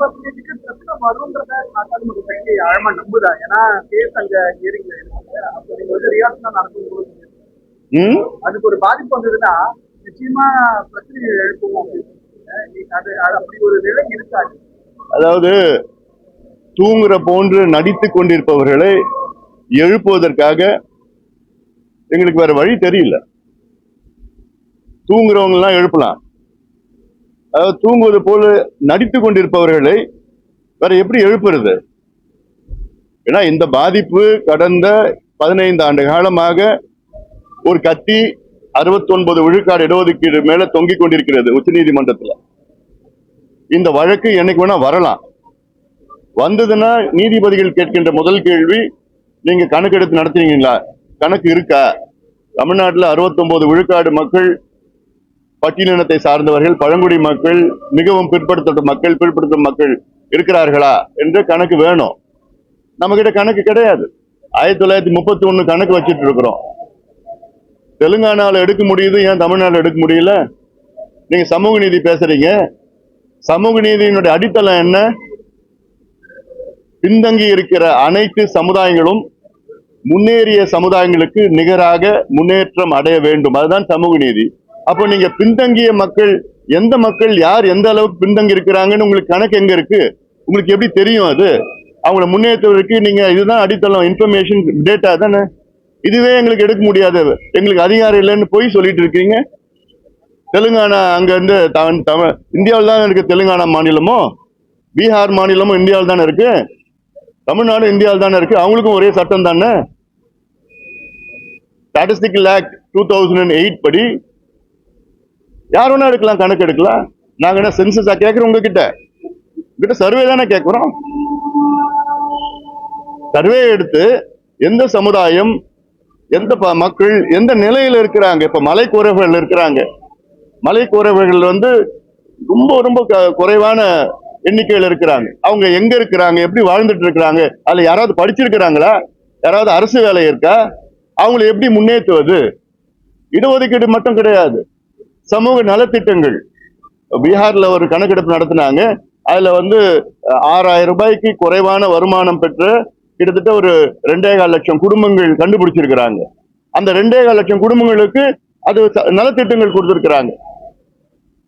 பர்சன்டேஜுக்கு பிரச்சனை வரும்ன்றத நாடாளுமன்ற ஆழமா நம்புதா? ஏன்னா கேஸ் அங்க ஹியரிங்ல இருக்கு. அப்போ நீங்க வந்து ரியாக்ஷன் நடக்கும்போது ம்? அதுக்கு ஒரு பாதிப்பு வந்ததுன்னா நிச்சயமா பிரச்சனை எழுப்புவோம். அது அப்படி ஒரு நிலை இருக்காது. அதாவது தூங்குற போன்று நடித்துக் கொண்டிருப்பவர்களை எழுப்புவதற்காக எங்களுக்கு வேற வழி தெரியல. தூங்குறவங்க எல்லாம் எழுப்பலாம். அதாவது தூங்குவது போல நடித்து கொண்டிருப்பவர்களை வேற எப்படி எழுப்புறது? ஏன்னா இந்த பாதிப்பு கடந்த பதினைந்து ஆண்டு காலமாக ஒரு கத்தி 69 விழுக்காடு இடஒதுக்கீடு மேல தொங்கிக் கொண்டிருக்கிறது உச்சநீதிமன்றத்துல. இந்த வழக்கு என்னைக்கு வேணா வரலாம். வந்ததுன்னா நீதிபதிகள் கேட்கின்ற முதல் கேள்வி நீங்க கணக்கெடுத்து நடத்துறீங்களா கணக்கு இருக்கா? தமிழ்நாட்டுல 69 விழுக்காடு மக்கள் பட்டியலினத்தை சார்ந்தவர்கள் பழங்குடி மக்கள் மிகவும் பிற்படுத்தப்பட்ட மக்கள் பிற்படுத்தும் மக்கள் இருக்கிறார்களா என்ற கணக்கு வேணும். நம்ம கிட்ட கணக்கு கிடையாது. ஆயிரத்தி தொள்ளாயிரத்தி முப்பத்தி ஒன்னு கணக்கு வச்சிட்டு இருக்கிறோம் தெலுங்கானால எடுக்க முடியுது ஏன் தமிழ்நாடுல எடுக்க முடியல? நீங்க சமூக நீதி பேசுறீங்க. சமூக நீதியினுடைய அடித்தளம் என்ன? பின்தங்கி இருக்கிற அனைத்து சமுதாயங்களும் முன்னேறிய சமுதாயங்களுக்கு நிகராக முன்னேற்றம் அடைய வேண்டும். அதுதான் சமூக நீதி. அப்போ நீங்க பின்தங்கிய மக்கள் எந்த மக்கள் யார் எந்த அளவுக்கு பின்தங்கி இருக்கிறாங்கன்னு உங்களுக்கு கணக்கு எங்க இருக்கு? உங்களுக்கு எப்படி தெரியும் அது? அவங்கள முன்னேற்றுவதற்கு நீங்க இதுதான் அடித்தளம் இன்ஃபர்மேஷன் டேட்டா தானே? இதுவே எங்களுக்கு எடுக்க முடியாது. எங்களுக்கு அதிகாரம் இல்லைன்னு போய் சொல்லிட்டு இருக்கீங்க. தெலுங்கானா அங்க இருந்து தமிழ் இந்தியாவில் தான் இருக்கு தெலுங்கானா மாநிலமும் பீகார் மாநிலமும் இந்தியாவில் தானே இருக்கு? தமிழ்நாடு இந்தியாவில் தானே இருக்கு? அவங்களுக்கும் ஒரே சட்டம் தானே? Statistical act two thousand and eight படி யார் வேணா எடுக்கலாம் கணக்கு எடுக்கலாம். நாங்க என்ன சென்சஸா கேட்குறோம் உங்ககிட்ட? உங்ககிட்ட சர்வே தானே கேட்குறோம் சர்வே எடுத்து எந்த சமுதாயம் எந்த ப- மக்கள் எந்த நிலையில இருக்கிறாங்க? இப்ப மலை குறைவுகள் இருக்கிறாங்க. மலை குறைவுகள் வந்து ரொம்ப ரொம்ப க- குறைவான எண்ணிக்கையில் இருக்கிறாங்க. அவங்க எங்க இருக்கிறாங்க? எப்படி வாழ்ந்துட்டு இருக்கிறாங்க? அதுல யாராவது படிச்சிருக்கிறாங்களா? யாராவது அரசு வேலை இருக்கா? அவங்களை எப்படி முன்னேற்றுவது இடஒதுக்கீடு மட்டும் கிடையாது. சமூக நலத்திட்டங்கள். பீகார்ல ஒரு கணக்கெடுப்பு நடத்தினாங்க. அதுல வந்து ஆறாயிரம் ரூபாய்க்கு குறைவான வருமானம் பெற்ற கிட்டத்தட்ட ஒரு ரெண்டே கால் லட்சம் குடும்பங்கள் கண்டுபிடிச்சிருக்கிறாங்க. அந்த ரெண்டே கால் லட்சம் குடும்பங்களுக்கு அது ச- நலத்திட்டங்கள் கொடுத்துருக்குறாங்க.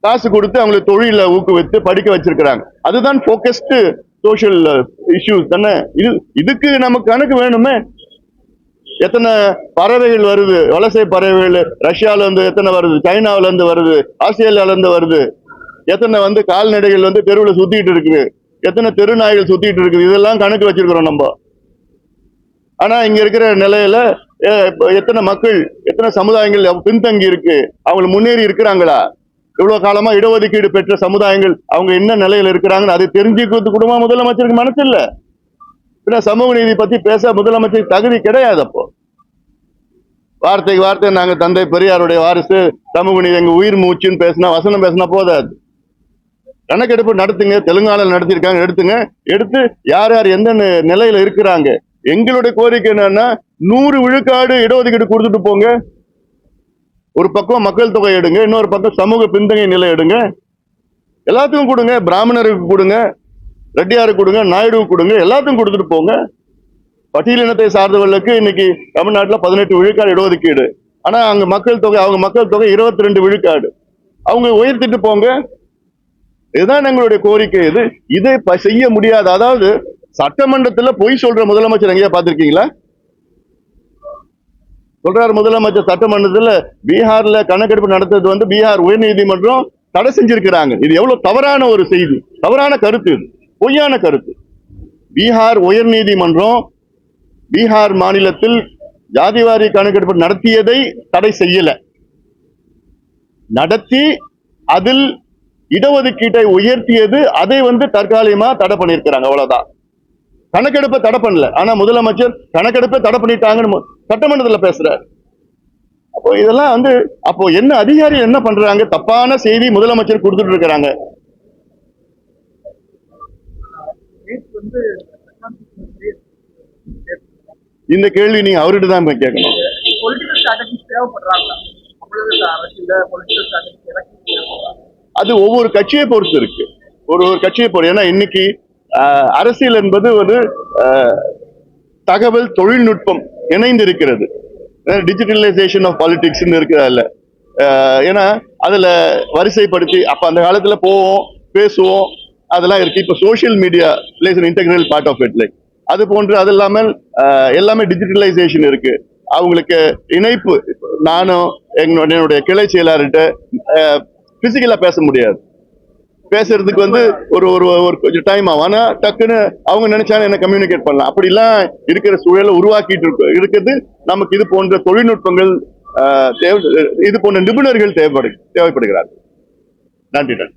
காசு கொடுத்து அவங்களை தொழில ஊக்குவித்து படிக்க வச்சிருக்கிறாங்க. அதுதான் ஃபோக்கஸ்டு சோஷியல் இஷ்யூஸ் தானே? இது இதுக்கு நமக்கு கணக்கு வேணுமே? எத்தனை பறவைகள் வருது? வலசை பறவைகள் ரஷ்யால இருந்து எத்தனை வருது? சைனாவுல இருந்து வருது. ஆஸ்திரேலியால இருந்து வருது. எத்தனை வந்து கால்நடைகள் வந்து தெருவில் சுத்திட்டு இருக்குது. எத்தனை தெரு நாய்கள் சுத்திட்டு இருக்குது. இதெல்லாம் கணக்கு வச்சிருக்கிறோம் நம்ம. ஆனா இங்க இருக்கிற நிலையில எத்தனை மக்கள் எத்தனை சமுதாயங்கள் பின்தங்கி இருக்கு? அவங்க முன்னேறி இருக்கிறாங்களா? இவ்வளவு காலமா இடஒதுக்கீடு பெற்ற சமுதாயங்கள் அவங்க என்ன நிலையில இருக்கிறாங்கன்னு அதை தெரிஞ்சுக்கிறது கூட முதலமைச்சருக்கு மனசு இல்ல பின்ன சமூக நீதி பத்தி பேச முதலமைச்சர் தகுதி கிடையாது அப்போ. வார்த்தைக்கு வார்த்தை நாங்க தந்தை பெரியாருடைய வாரிசு சமூக நீதி எங்க உயிர் மூச்சுன்னு பேசினா வசனம் பேசினா போதாது. கணக்கெடுப்பு நடத்துங்க தெலுங்கானால நடத்திருக்காங்க எடுத்துங்க. எடுத்து யார் யார் எந்த நிலையில இருக்கிறாங்க எங்களுடைய கோரிக்கை என்னன்னா நூறு விழுக்காடு இடஒதுக்கீடு கொடுத்துட்டு போங்க. ஒரு பக்கம் மக்கள் தொகை எடுங்க இன்னொரு பக்கம் சமூக பின்தங்கை நிலை எடுங்க. எல்லாத்துக்கும் கொடுங்க பிராமணருக்கு கொடுங்க. ரெட்டியாரை கொடுங்க நாயுடு கொடுங்க எல்லாத்தையும் கொடுத்துட்டு போங்க. பட்டியலினத்தை சார்ந்தவர்களுக்கு இன்னைக்கு தமிழ்நாட்டில் பதினெட்டு விழுக்காடு இடஒதுக்கீடு. ஆனா அங்க மக்கள் தொகை அவங்க மக்கள் தொகை இருபத்தி ரெண்டு விழுக்காடு. அவங்க உயர்த்திட்டு போங்க. இதுதான் எங்களுடைய கோரிக்கை. இது இதை செய்ய முடியாது. அதாவது சட்டமன்றத்துல பொய் சொல்ற முதலமைச்சர் எங்கேயா பார்த்திருக்கீங்களா? சொல்றாரு முதலமைச்சர் சட்டமன்றத்துல பீகார்ல கணக்கெடுப்பு நடத்துறது வந்து பீகார் உயர்நீதிமன்றம் தடை செஞ்சிருக்கிறாங்க. இது எவ்வளவு தவறான ஒரு செய்தி தவறான கருத்து இது. பொய்யான கருத்து. பீகார் உயர்நீதிமன்றம் பீகார் மாநிலத்தில் ஜாதிவாரி கணக்கெடுப்பு நடத்தியதை தடை செய்யல. நடத்தி அதில் இடஒதுக்கீட்டை உயர்த்தியது அதை வந்து தற்காலிகமா தடை பண்ணியிருக்கிறாங்க அவ்வளவுதான். கணக்கெடுப்பை தடை பண்ணல. ஆனா முதலமைச்சர் கணக்கெடுப்பை தடை பண்ணிட்டாங்கன்னு சட்டமன்றத்தில் சட்டமன்றத்துல பேசுறாரு. அப்போ இதெல்லாம் வந்து அப்போ என்ன அதிகாரி என்ன பண்றாங்க? தப்பான செய்தி முதலமைச்சர் கொடுத்துட்டு இருக்கிறாங்க நேற்று வந்து இந்த கேள்வி நீங்க அவர்கிட்ட தான் கேட்கணும். அது ஒவ்வொரு கட்சியை பொறுத்து இருக்கு. ஒரு ஒரு கட்சியை போற ஏன்னா இன்னைக்கு அரசியல் என்பது ஒரு தகவல் தொழில்நுட்பம் இணைந்து இருக்கிறது டிஜிட்டலைசேஷன் ஆஃப் பாலிடிக்ஸ் இருக்கிறதில்ல ஏன்னா அதுல வரிசைப்படுத்தி அப்ப அந்த காலத்துல போவோம் பேசுவோம் அதெல்லாம் இருக்கு. இப்போ social media plays integral part of it like அது போன்று அது இல்லாமல் எல்லாமே டிஜிட்டலைசேஷன் இருக்கு. அவங்களுக்கு இணைப்பு நானும் எங்களோட என்னுடைய கிளை செயலாளர்கிட்ட பிசிக்கலா பேச முடியாது. பேசுறதுக்கு வந்து ஒரு ஒரு ஒரு கொஞ்சம் டைம் ஆகும். ஆனா டக்குன்னு அவங்க நினைச்சாலும் என்ன கம்யூனிகேட் பண்ணலாம். அப்படிலாம் இருக்கிற சூழலை உருவாக்கிட்டு இருக்கு இருக்குது. நமக்கு இது போன்ற தொழில்நுட்பங்கள் தேவை இது போன்ற நிபுணர்கள் தேவைப்படு தேவைப்படுகிறார்கள். நன்றி நன்றி.